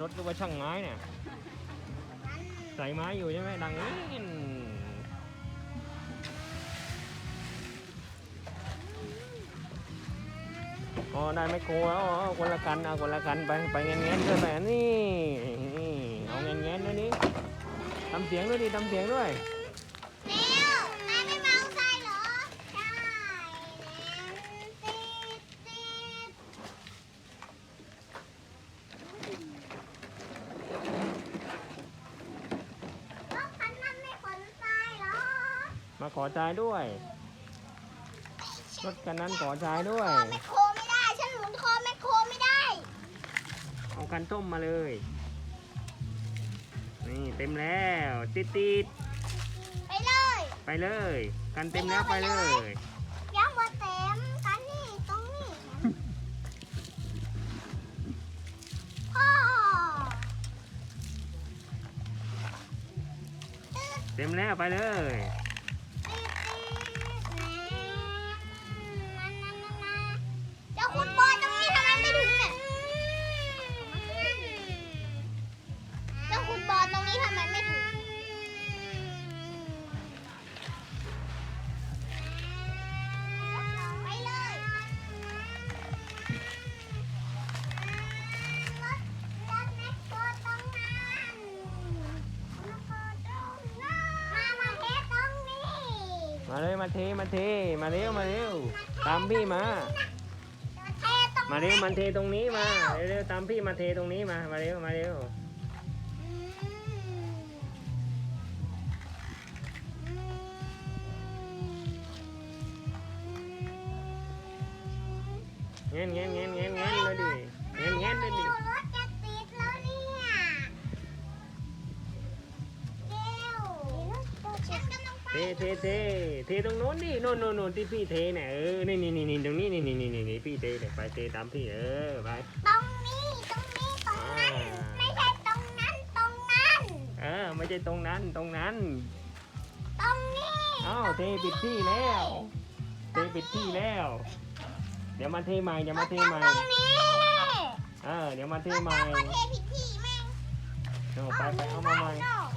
รถหรือว่าช่างไม้เนี่ยนั้นใส่ไม้อยู่ใช่ไหมดังนี้อ๋อได้ไมโครแล้วอ๋อคนละกันเอาคนละกันไปไปเงี้ยเงี้ยด้วยไปนี่นี่เอาเงี้ยเงี้ยด้วยนี่ทำเสียงด้วยดิทำเสียงด้วย เร็วแม่ไม่เมาใส่เหรอ ใช่แล้วติดติดรถคันนั้นไม่ขนทรายเหรอ มาขอใจายด้วยรถคันนั้นขอใจายด้วยคอแมคโครไม่ได้ ฉันหมุนคอแมคโครไม่ได้ เอาคันส้มมาเลย นี่เต็มแล้วติดติดไปเลย ๆไปเลยกันเต็มแล้วไปเลยยังมาเต็มกันนี่ตรงนี้ พ่อเต็มแล้วไปเลย เลยมาเทมาเทมาเร็วมาเร็วตามพี่มาเทตรงมาเร็วมันเทตรงนี้มาเร็วๆตามพี่มาเทตรงนี้มามาเร็วมาเร็วอืมอืมเงี้ยเงี้ยเงี้ยเงี้ยเงี้ยเลยดิ เทเทเทเทตรงโน้นดิโน่นโน่นโน่นที่พี่เทเนี่ยเออนี่นี่นี่นี่ตรงนี้นี่นี่นี่นี่นี่พี่เทเนี่ยไปเทตามพี่เออไปตรงนี้ตรงนี้ตรงนั้นไม่ใช่ตรงนั้นตรงนั้นเออไม่ใช่ตรงนั้นตรงนั้น ตรงนี้เอ้าเทปิดที่แล้วเทปิดที่แล้ว เดี๋ยวมาเทใหม่เดี๋ยวมาเทใหม่ตรงนี้เออเดี๋ยวมาเทก็ใหม่ต้องมาเทผิดที่แม่งเอาไปไปเอามาใหม่เนาะ